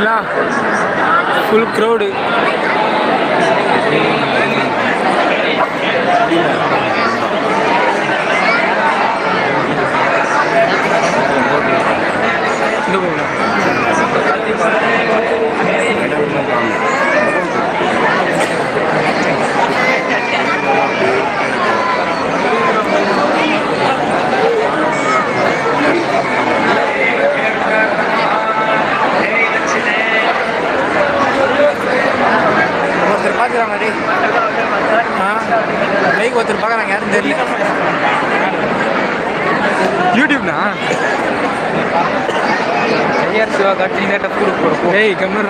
பார்த்தீங்களா? Full crowd இந்த போகலாம் ஒருத்தர் பார்க்குறாங்க டே ஆ லைக் ஒருத்தர் பார்க்குறாங்க யாரும் தெரியல யூடியூப்னா ஐஆர் சிவா காட்டி நேட்ட ஏய் கம்முற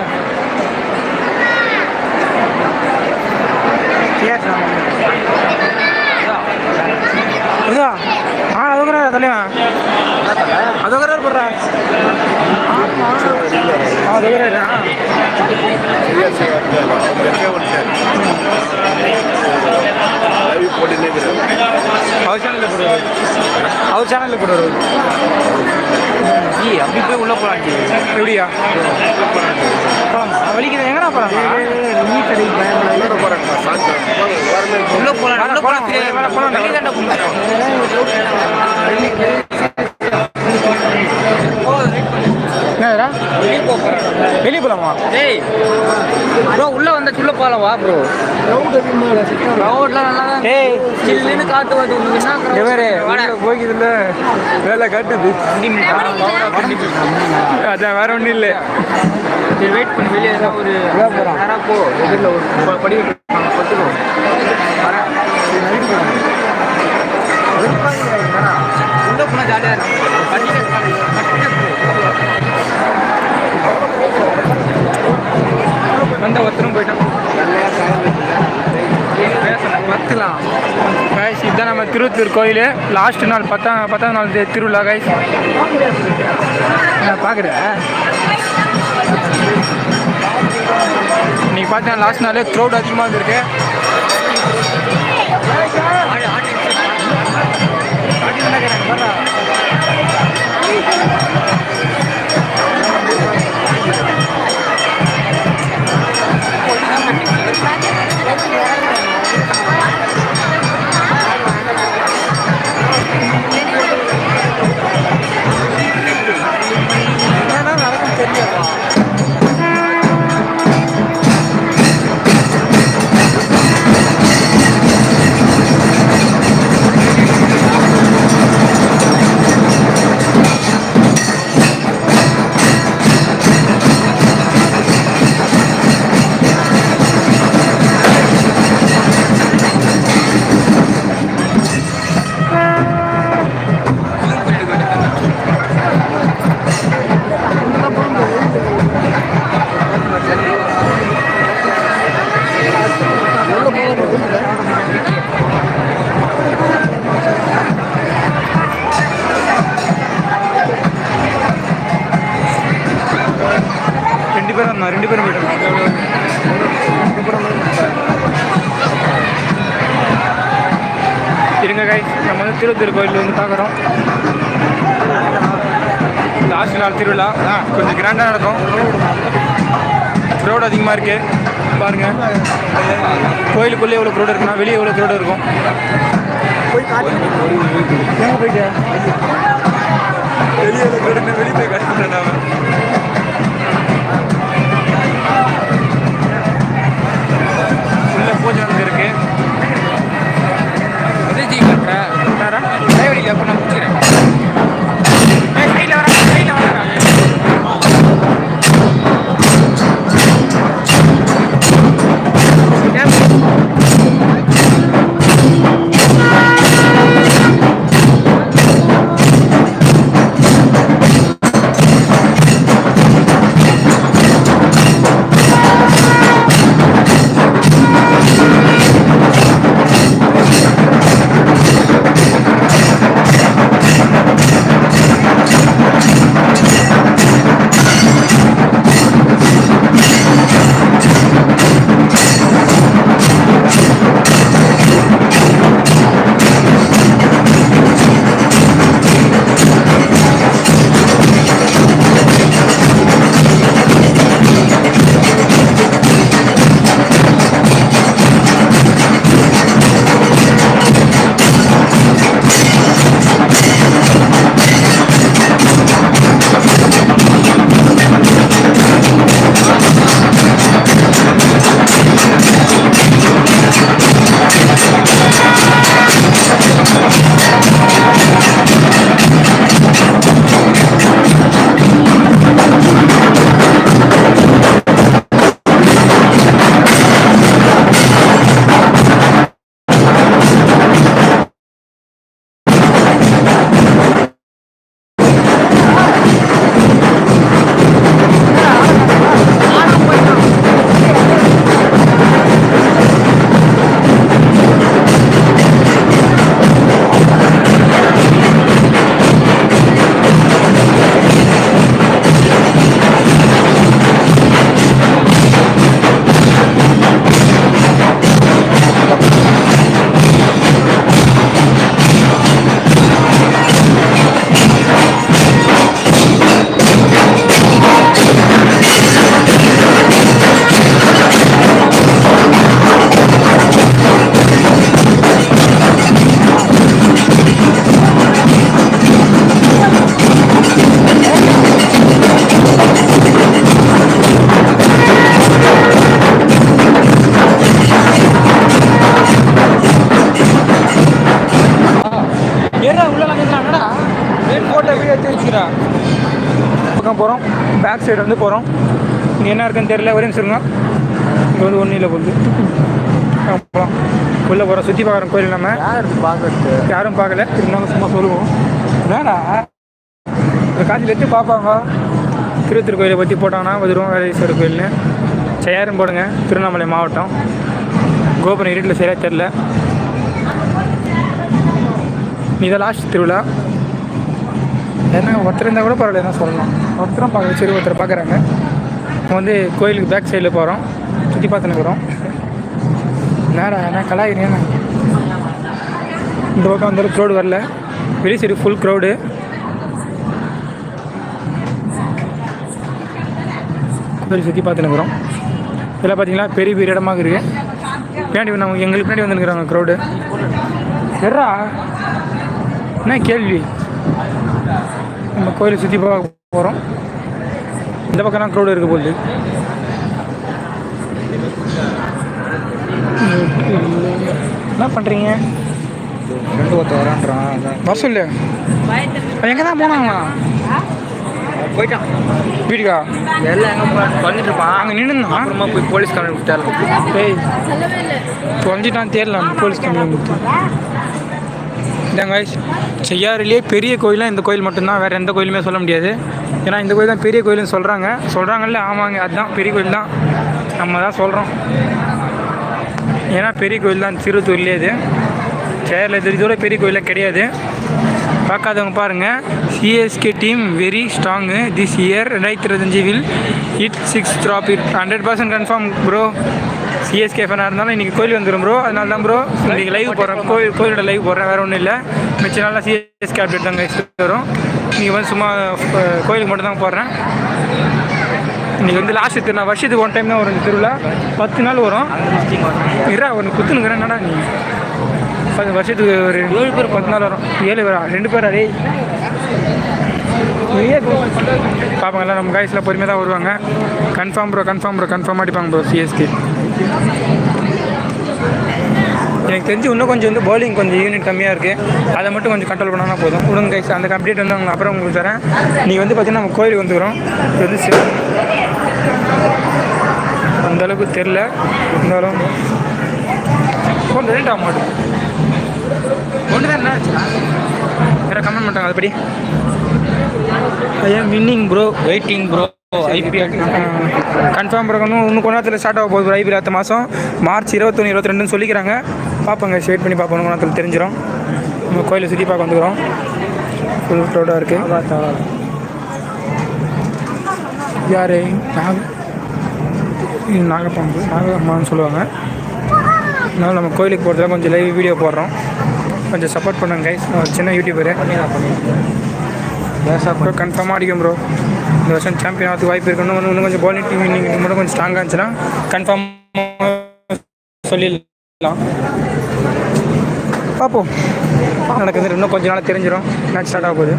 ஆ அதுக்குறா தலைவா அதுக்குறா போடுறா அதுக்குறா சரியா சரியா ஓடினே அவர் சேனலில் போட்டு அவர் அப்படி போய் உள்ளே போகலாம் ஜி எப்படியா வலிக்குது. எங்கடா போகலாம் நீ கடைக்கு பயன்பட போகிறாங்க உள்ளே போகலாம் உள்ளே போலாம். வெளியே போகலாமா டேய் ப்ரோ உள்ளே வந்த உள்ள போகலாம் வா ப்ரோ க்ரௌட்லாம் நல்லா தான் டேய். சில்லுன்னு crowd? எவரே வாடா. போய்க்குதுல்ல. வேலை காட்டுது. அதான் வேற ஒன்றும் இல்லை. சரி வெயிட் பண்ணி. வெளியே ஒரு போ. எதிரில் ஒரு படி பத்துக்கோ உள்ள போனால் ஜாலியாக இருக்கும் வந்த ஒருத்தரும் போயிட்டான் பேசணும் பத்துலாம் கைஸ் இதுதான் நம்ம திருத்தூர் கோயில் லாஸ்ட் நாள் பத்தாம் பத்தாம் நாள் திருவிழா கைஸ் நான் பார்க்குறேன் இன்னைக்கு பார்த்தேன் லாஸ்ட் நாளே த்ரோட் அதிகமாக இருந்திருக்கு. திருவத்தூர் கோயில் வந்து பார்க்குறோம். லாஸ்ட் நாள் திருவிழா. கொஞ்சம் கிராண்டாக நடக்கும். க்ரௌட் அதிகமாக இருக்கு. பாருங்க. கோயிலுக்குள்ளே எவ்வளோ க்ரௌட் இருக்குன்னா வெளியே எவ்வளோ க்ரௌட் இருக்கும்? போயிட்டு? வெளியே வெளியே போய் ஆ இருக்குன்னு தெரியல. ஒரே இருங்க. இங்கே வந்து ஒன்றும் இல்லை போகுது போகலாம் உள்ளே போகிறோம் சுற்றி பார்க்குறோம் கோயில் நம்ம பார்க்கறது? யாரும் பார்க்கல. இருந்தாலும் சும்மா சொல்லுவோம். என்னடா? இந்த காட்சியில் எடுத்து பார்ப்பாங்க? திருத்தூர் கோயிலை பற்றி போட்டாங்கன்னா வந்துடும் வேலேஸ்வரர் கோயில்னு. செய்யாருன்னு போடுங்க. திருவண்ணாமலை மாவட்டம். கோபுரம் இருட்டில் சரியாக தெரில இதான் லாஸ்ட் திருவிழா. ஏன்னா ஒருத்தர் இருந்தால் கூட பரவாயில்ல என்ன சொல்லலாம். ஒருத்தரும் பார்க்க சரி ஒருத்தர் பார்க்குறாங்க. இப்போ வந்து கோயிலுக்கு பேக் சைடில் போகிறோம் சுற்றி பார்த்துன்னு போகிறோம் நேரம் என்ன கலாயினேன் இந்த பக்கம் வந்தாலும் க்ரௌடு வரல. வெளி சைடு ஃபுல் க்ரௌடு கோயில் சுற்றி பார்த்துனுக்குறோம் இதெல்லாம் பார்த்தீங்கன்னா பெரிய பெரிய இடமாக இருக்குது பின்னாடி நம்ம எங்களுக்கு பின்னாடி வந்துருக்குறாங்க க்ரௌடு எர்ரா? என்ன கேள்வி? நம்ம கோயிலை சுற்றி பார்க்க போகிறோம் இந்த பக்கம் தான் க்ரௌடு இருக்க போகுது என்ன பண்ணுறீங்க ஃப்ரெண்டு ஒருத்தர் வரான்றான் வர சொல்லு. எங்கே தான் போனாங்க போயிட்டான். வீட்டுக்கா? எல்லாம் எங்கே பண்ணிட்டு இருப்பான். அங்கே நின்றுந்தான் அப்புறமா போய் போலீஸ் கம்ப்ளைண்ட் விட்டாரு டேய் தொலைஞ்சிட்டான் தேரல போலீஸ் கம்ப்ளைண்ட் கொடுத்து. இதாங்க செய்யாறுலேயே பெரிய கோயிலாக இந்த கோயில் மட்டும்தான் வேறு எந்த கோயிலுமே சொல்ல முடியாது. ஏன்னா இந்த கோயில் தான் பெரிய கோயில்னு சொல்கிறாங்க சொல்கிறாங்கல்ல ஆமாங்க அதுதான் பெரிய கோயில் தான். நம்ம தான் சொல்கிறோம் ஏன்னா பெரிய கோயில் தான் திருத்தூர்லேயே இது சேரில் இதோட பெரிய கோயிலாக கிடையாது. பார்க்காதவங்க பாருங்கள் CSK team very strong this year ரெண்டாயிரத்தி இருபத்தஞ்சி will it six drop it hundred percent confirm bro CSK ஃபேனாக இருந்தாலும் இன்றைக்கி கோயில் வந்துடும் ப்ரோ அதனால தான் ப்ரோ இன்றைக்கி லைவ் போடுறேன் கோயில் கோயிலோட லைவ் போடுறேன். வேறு ஒன்றும் இல்லை. மிச்ச நாளாக சிஎஸ்கே அப்டேட் தாங்க வரும். இன்றைக்கி வந்து சும்மா கோயிலுக்கு மட்டும் தான் போடுறேன். இன்றைக்கி வந்து லாஸ்ட் திருநா வருஷத்துக்கு ஒன் டைம் தான் வரும் திருவிழா. பத்து நாள் வரும். இரா ஒன்று குத்துனுங்கிறேன் என்னடா நீ? பத்து வருஷத்துக்கு ஒரு ஏழு பேர் பத்து நாள் வரும். ஏழு பேரா? ரெண்டு பேர்? அதே பார்ப்பாங்கல்ல நம்ம காய்ஸ்லாம் பொறுமையாக தான் வருவாங்க. Confirm bro confirm bro confirm அடிப்பாங்க ப்ரோ சிஎஸ்கே எனக்கு தெரிஞ்சு இன்னும் கொஞ்சம் வந்து bowling கொஞ்சம் யூனிட் கம்மியாக இருக்குது அதை மட்டும் கொஞ்சம் கண்ட்ரோல் பண்ணால் போதும். விடுங்க கைஸ் அந்த அப்டேட் வந்து அவங்க அப்புறம் உங்களுக்கு தரேன். நீங்கள் வந்து பார்த்தீங்கன்னா நம்ம கோயிலுக்கு வந்துக்கிறோம் இது வந்து சிவ அந்த அளவுக்கு தெரில இருந்தாலும் ஃபோன் ரேட் ஆக மாட்டேங்குது. ஒன்று தான் என்ன வேறு கமெண்ட் பண்ணிட்டாங்க அதுபடி ஐயா winning bro waiting bro IPL confirm பண்ணணும் இன்னும் கொஞ்ச நேரத்தில் ஸ்டார்ட் ஆக போகுது ஐபிஎல் அடுத்த மாதம் மார்ச் இருபத்தொன்று இருபத்தி ரெண்டுன்னு சொல்லிக்கிறாங்க. பார்ப்போங்க வெயிட் பண்ணி பார்ப்போம் கொஞ்ச நேரத்தில் தெரிஞ்சிடும் நம்ம கோயிலை சுற்றி பார்க்க வந்துக்கிறோம். ஃபுல் க்ரௌடாக இருக்குது யார்? நாக நாகப்பாம்பு நாகம்மான்னு சொல்லுவாங்க. அதனால் நம்ம கோயிலுக்கு போகிறதுல கொஞ்சம் லைவ் வீடியோ போடுறோம். கொஞ்சம் சப்போர்ட் பண்ணுங்க கைஸ் சின்ன யூடியூபரு ப்ரோ கன்ஃபார்மாக அடிக்கும் ப்ரோ இந்த வருஷம் சாம்பியன் ஆகிறதுக்கு வாய்ப்பு இருக்கு. இன்னும் இன்னும் கொஞ்சம் போலிங் டீம் இன்னிங் மட்டும் கொஞ்சம் ஸ்ட்ராங்காக இருந்துச்சுன்னா கன்ஃபார்ம் சொல்லிடலாம். பார்ப்போம். நடக்குது இன்னும் கொஞ்ச நாள் தெரிஞ்சிடும் மேட்ச் ஸ்டார்ட் ஆக போகுது.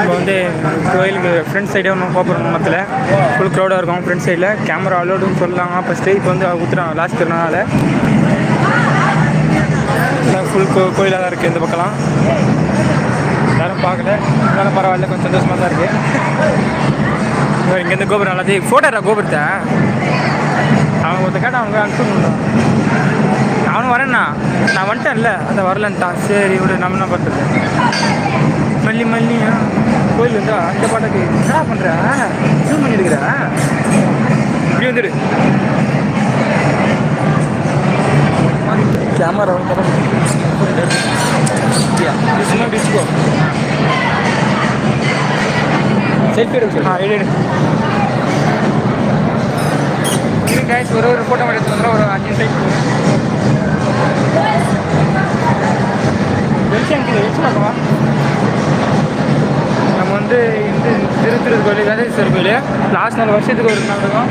இப்போ வந்து கோயிலுக்கு ஃப்ரண்ட் சைடே ஒன்று கோபுரம் மொத்தத்தில் ஃபுல் க்ரௌடாக இருக்கும். ஃப்ரண்ட் சைடில் கேமரா அலோடுன்னு சொல்லலாம் ஃபஸ்ட்டு இப்போ வந்து ஊற்றுறாங்க லாஸ்ட் திருநாளில். ஃபுல் கோ கோயிலாக தான் இருக்குது இந்த பக்கம்லாம். யாரும் பார்க்கல. இருந்தாலும் பரவாயில்ல கொஞ்சம் சந்தோஷமாக தான் இருக்குது இங்கேருந்து கோபுரம் நல்லாச்சு ஃபோட்டோடா கோபுரத்தை. அவன் ஒருத்த கேட்ட அவங்க அனுப்பிச்சுடணும் அவனும் வரேண்ணா நான் வந்துட்டேன்ல அந்த வரலன்ட்டான் சரி விடு நம்ம என்ன பண்ணுறது மல்லி மல்லி கோயில் வந்தா அந்த பாட்டுக்கு என்ன பண்ணுற ஜூம் பண்ணி எடுக்கிற? இப்படி வந்துடு. கேமரா சும்மா டிஸ்கோ செல்ஃபி எடுக்க ஆ எடு இது ஒரு ஒரு ஃபோட்டோ எடுத்து வந்துடும் ஒரு அஞ்சு சைட் வெளிச்சம் வெளிச்சமாக்கவா நம்ம வந்து இந்த திருத்திரு கோயில் வேதேஸ்வரர் கோயில் லாஸ்ட் நாலு வருஷத்துக்கு ஒரு நாள் இருக்கும்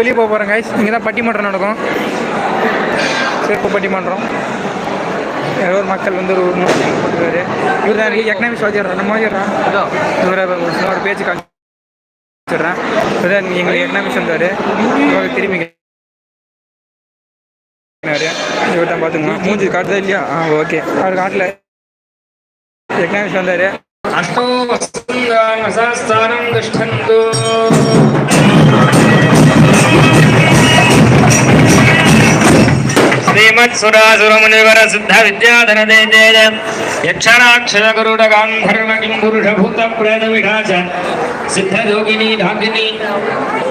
வெளியே போக போகிறேன் கைஸ் இங்கே தான் பட்டிமன்றம் நடக்கும். சிறப்பு பட்டிமன்றம். ஏதோ ஒரு மக்கள் வந்து ஒரு போட்டுருக்காரு இவர் தான் எக்கனாமிக்ஸ் வாத்திடுறா நம்ம வாத்திடுறான் இவரை ஒரு பேச்சு காமிச்சிடுறேன் இவர் தான் எங்களுக்கு எக்கனாமிக்ஸ் வந்தார் திரும்பி இவர் தான் பார்த்துங்க மூஞ்சி காட்டுதா இல்லையா? ஆ ஓகே. அவர் காட்டல எக்கனாமிக்ஸ் வந்தார் அஷ்டோ வசந்தாங்கசாஸ்தானம் திஷ்டந்தோ. Thank you. श्रीमत्सुरासुरमुनिवर सिद्ध विद्याधर देतेन यक्षराक्षर गरुड गान्धर्व किं पुरुष भूत प्रेत विघाच सिद्धयोगिनी धाकिनी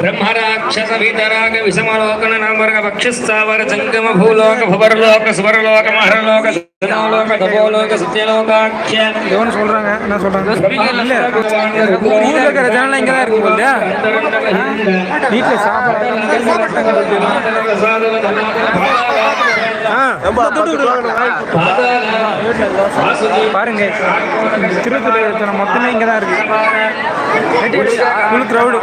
ब्रह्मराक्षस भीतराग विषमलोकन नामर्ग पक्षिस्तावर जङ्गम भूलोक भुवर्लोक सुवर्लोक महर्लोक धनोलोक तपोलोक सत्यलोकाख्य எவனு சொல்கிறாங்க என்ன சொல்கிறாங்க இல்லை ஊரில் இருக்கிற ஜனலாம் இங்கே தான் இருக்கும் போது வீட்டில் பாருங்க திருத்தூர் இருக்கிற மொத்தமே இங்கே தான் இருக்கு ஃபுல் க்ரௌடு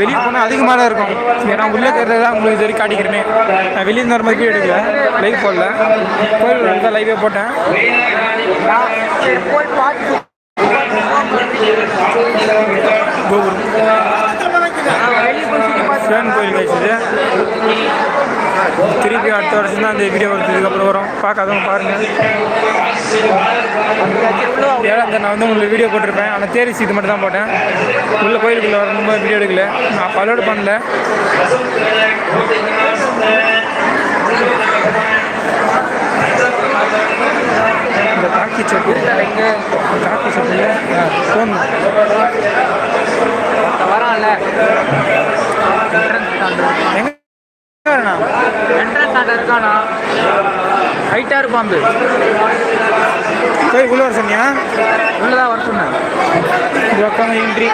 வெளியே போனால் அதிகமாக தான் இருக்கும். ஏன்னா உள்ளே தான் உங்களுக்கு வரைக்கும் காட்டிக்கிறேனே. நான் வெளியே இருந்து வீடியோ எடுக்கல. லைவ் போடல. கோயில் தான் லைவே போட்டேன். கோபுரம். சிவன் கோயில் வச்சுது திருப்பி அடுத்த வருஷம் தான் அந்த வீடியோ வருதுக்கப்புறம் வரும். பார்க்காதவங்க பாருங்கள் ஏழாம் நான் வந்து உங்களுக்கு வீடியோ போட்டிருப்பேன். ஆனால் தேரிசி இது மட்டும் தான் போட்டேன். உள்ள கோயிலுக்குள்ளே வரும்போது வீடியோ எடுக்கல. நான் அப்லோடு பண்ணல இந்த காக்கி சட்டு காக்கி சட்டில் ஃபோன் வரான்ல எங்கே வரண்ணா ஆண்ட இருக்கானா? ஹைட்டா இருப்பாம்பு போய் உள்ள வர சொன்னியா? உள்ளதான் வர சொன்னேன். இன்ட்ரி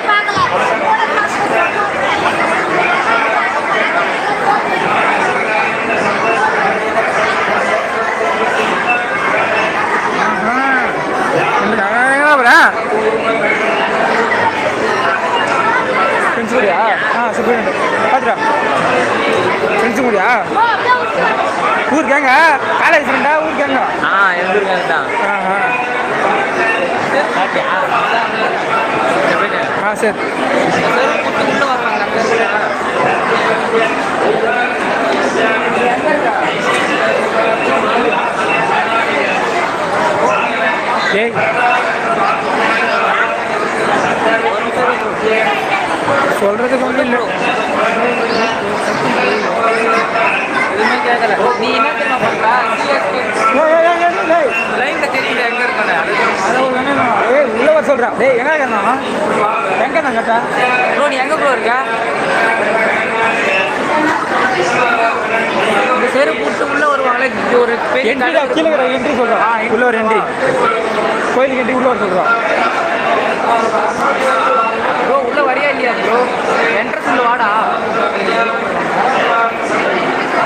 ஃப்ரெண்ட்ஸ் கூடயா? ஆ சூப்பர். பார்த்துடா ஃப்ரெண்ட்ஸு கூடயா? ஊர் கேங்க காலேஜ் ஃப்ரெண்டா ஊர் கேங்க ஆ எழுந்திருக்கேன் தான் ஆ சரி. ஏய். சொல்றதுக்கு ஒன்றும் இல்லை. எதுவுமே கேட்கல நீ என்ன தெரியுமா பண்ற சிஎஸ்கே ஏய், ஏய், ஏய், ஏய், ஏய். லைன்ல தெரியல எங்க இருக்கானே ஏய் உள்ள வர சொல்றா டேய் எங்க இருக்கா எங்க நான் கேட்டா ப்ரோ நீ எங்க ப்ரோ இருக்க இந்த செருப்பு விட்டு உள்ள வருவாங்களே ஒரு பெரிய என்ட்ரி கீழே இருக்கிற என்ட்ரி சொல்றா உள்ள ஒரு என்ட்ரி கோயிலுக்கு என்ட்ரி உள்ள வர சொல்றா ப்ரோ உள்ள வரியா இல்லையா ப்ரோ என்ட்ரன்ஸ் உள்ள வாடா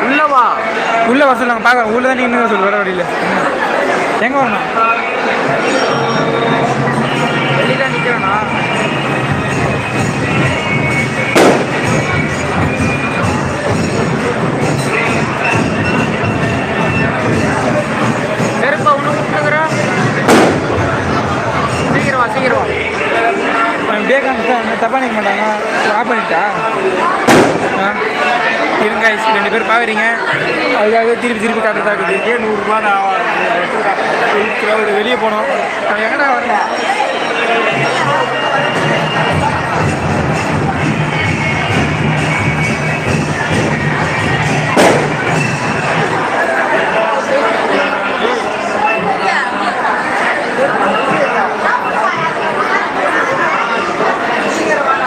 உள்ள வா உள்ள வர சொல்லுங்க பார்க்க உள்ள தான் நின்று சொல்லு வர வழியில் எங்க வரணும்? வெளியில நிக்கிறேனா? செருப்பா உள்ள விட்டுங்கிற சீக்கிரம் வா சீக்கிரம் வா. நினைக்க மாட்டாங்க ஆஃப் பண்ணிட்டா? பாருங்க ரெண்டு பேர் பார்க்குறீங்க அதுக்காக திருப்பி திருப்பி காட்டுறதாக இருக்குது நூறுரூபா நான் வெளியே போனோம். நான் எங்கடா வரேன்?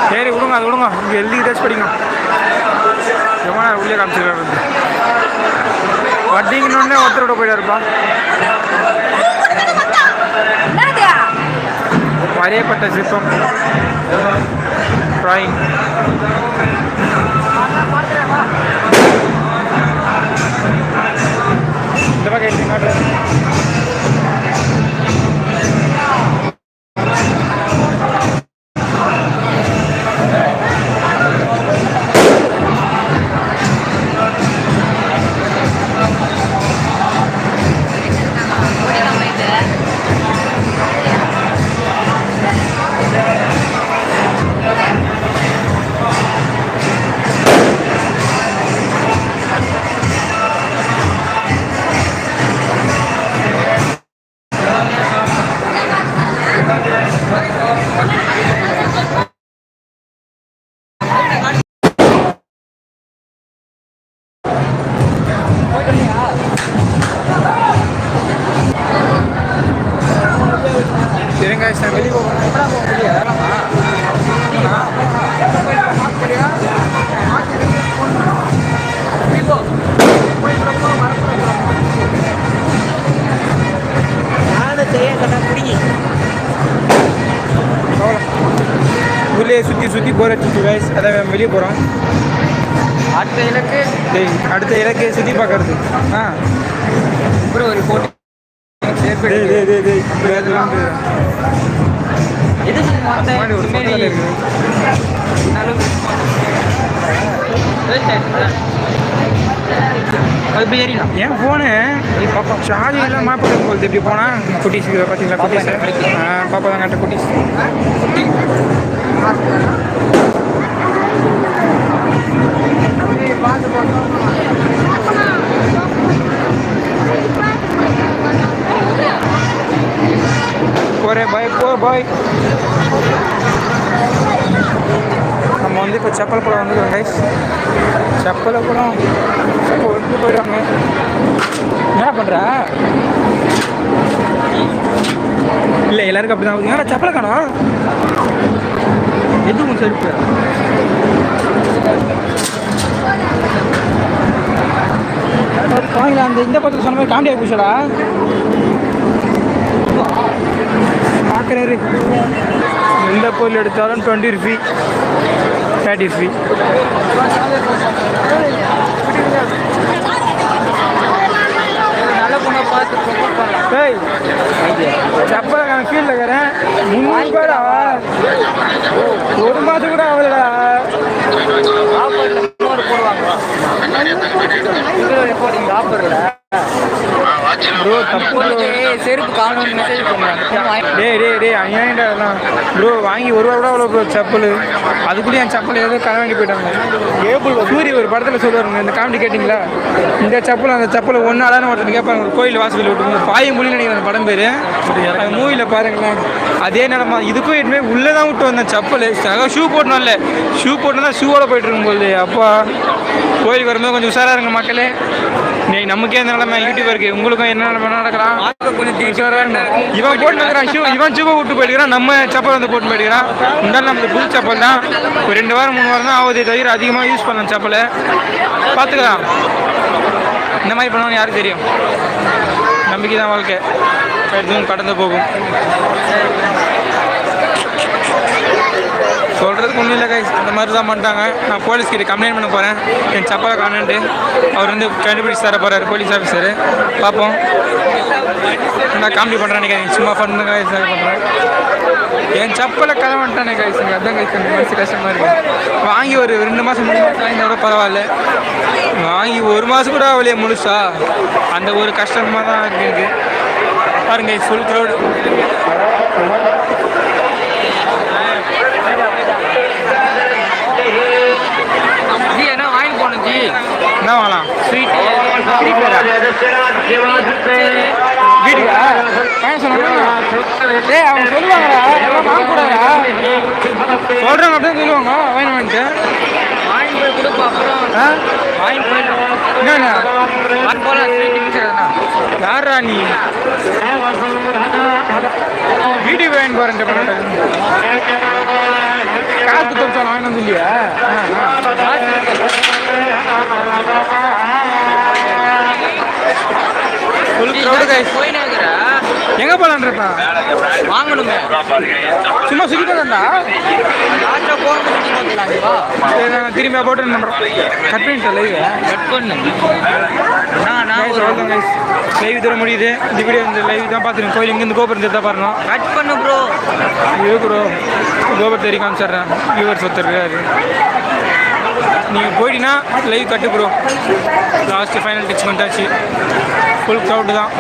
சரி விடுங்க அது விடுங்க. இங்கே எழுதி டச் படிங்க வட்டிங்கன்னு ஒருத்தரோட போயிடாருப்பா வரையப்பட்ட சிற்பம். ட்ராயிங் வெளியே போகிறோம் அடுத்த இலக்கு? அடுத்த இலக்கையை சுற்றி பார்க்கறது ஆ. பிப்ரவரி ஃபோர்டீன் டேய் அது ஏறிடலாம் ஏன் ஃபோனு பாப்பா சார்ஜ் எல்லாம் மாப்பிட்டு போகுது இப்படி போனால் குட்டீஸ் பார்த்தீங்களா குட்டீஸ் ஆ பாப்பா தான் கட்ட குட்டீஸ் போகிறேன் பாய் போ பாய் நம்ம வந்து இப்போ செப்பல் பழம் வந்துருக்கோம் கைஸ் செப்பலை பழம் ஒட்டு போயிடுவாங்க என்ன பண்ணுற இல்லை எல்லாருக்கும் அப்படி தான் ஏன்னா செப்பலை காணோம்? எதுவும் செருப்பு? வாங்கல அந்த இந்த பக்கத்தில் சொன்ன மாதிரி காமெடி ஆகி பார்க்குறாரு எந்த பொருள் எடுத்தாலும் டுவெண்ட்டி ருபி ப்ரொபோஸ் பண்ணலாம் ஏய் செப்பலை நான் ஃபீல்டில் இருக்கிறேன். முந்நூறு பேரா ஒரு மாதம் கூட ஆகலடா. போடுவாங்க. ஆஃபரில் ப்ரோ தப்பு. செருப்பு காணும்னு மெசேஜ் பண்ணுவாங்க டேய் டேய் டேய் அநியாயம்டா அதெல்லாம் ப்ரோ வாங்கி ஒரு ரூபா கூட அவ்வளோ ப்ரோ செப்பல். அதுக்குள்ளேயும் என் செப்பல் ஏதோ கரை வாங்கி போயிட்டாங்க. ஏபிள் சூரிய ஒரு படத்தில் சொல்லுவாருங்க இந்த காமெடி கேட்டிங்களா? இந்த செப்பல் அந்த செப்பல் ஒன்று அடான ஒருத்தர் கேட்பாங்க ஒரு கோயில் வாசலில் விட்டு பாய மொழி நினைக்கிறேன் அந்த படம் பேர். அந்த மூவியில் பாருங்களேன். அதே நிலமா இதுக்கும் எதுவுமே உள்ளே தான் விட்டு வந்தேன் செப்பல். சக ஷூ போட்டோம்ல ஷூ போட்டு தான் ஷூவோட போயிட்டு இருக்கும்போது அப்பா. கோயிலுக்கு வரும்போது கொஞ்சம் உஷாராக இருங்க மக்களே. நமக்கே இந்த நிலைமை யூடியூபருக்கு உங்களுக்கும் என்ன நிலைமை நடக்கலாம் கொஞ்சம் இவன் போட்டு இருக்கிறான் ஷூ இவன் ஷூவை விட்டு போயிடுறான் நம்ம செப்பல் வந்து போட்டு போயிடுறான் இருந்தாலும் நமக்கு புது செப்பல் தான். ஒரு ரெண்டு வாரம் மூணு வாரம் தான் ஆகுதே தவிர அதிகமாக யூஸ் பண்ணலாம் செப்பலை பார்த்துக்கலாம் இந்த மாதிரி பண்ணுவாங்க யாருக்கு தெரியும்? நம்பிக்கை தான் வாழ்க்கை எதுவும் கடந்து போகும். சொல்கிறதுக்கு ஒன்றும் இல்லை கைஸ் அந்த மாதிரி தான் பண்ணிட்டாங்க. நான் போலீஸ் கிட்ட கம்ப்ளைண்ட் பண்ண போகிறேன் என் செப்பலை காணுன்ட்டு அவர் வந்து கண்டுபிடிச்சு தர போகிறாரு போலீஸ் ஆஃபீஸரு பார்ப்போம் நான் காமெடி பண்ணுறேன் நினைக்கிறேன். சும்மா ஃபன் கைஸ் பண்ணுறேன் என் செப்பலை கதை பண்ணிட்டானே கைஸ் எனக்கு அதான் கைஸ் எனக்கு மனசு கஷ்டமாக இருக்குது வாங்கி ஒரு ரெண்டு மாதம் மூணு மாதம் வாங்கினா கூட பரவாயில்ல. வாங்கி ஒரு மாதம் கூட ஆகலையே முழுசா. அந்த ஒரு கஷ்டமாக தான் இருக்குது பாருங்க ஃபுல் க்ரௌடு ஜி என்ன வாங்கி போகணும் ஜி என்ன வாங்கலாம். ஸ்வீட் வீட்டுக்கா சொன்னாங்க ஏய் அவங்க சொல்லுவாங்கடா. வாங்கக்கூடாதா சொல்கிறாங்க அப்படியே சொல்லுவாங்க. வேணும்ன்ட்டு வாங்கி போய் கொடுப்போம் அப்புறம் வாங்கி மிக்சர்ண்ணா யாரா நீ? பாருங்க வந்து இல்லையா? எங்கே போகலான்றப்பா வாங்கணுமே. சும்மா சுற்றி திரும்பி போட்டு பண்ணுறோம் கட் பண்ணிட்டேன் லைவ் கட் பண்ணு கைஸ் லைவ் தர முடியுது. இந்த வீடியோ இந்த லைவ் தான் பார்த்துருங்க கோயில் இங்கேருந்து கோபுரம் தெரிஞ்சா பாருங்க. கட் பண்ணு ப்ரோ ஐயோ ப்ரோ கோபுரம் தெரிய காமிச்சிட்றேன். வியூவர்ஸ் ஒருத்தர் இருக்காரு. நீங்கள் போயிட்டீங்கன்னா live cut bro last final touch பண்ணிட்டாச்சு. Full crowd தான்.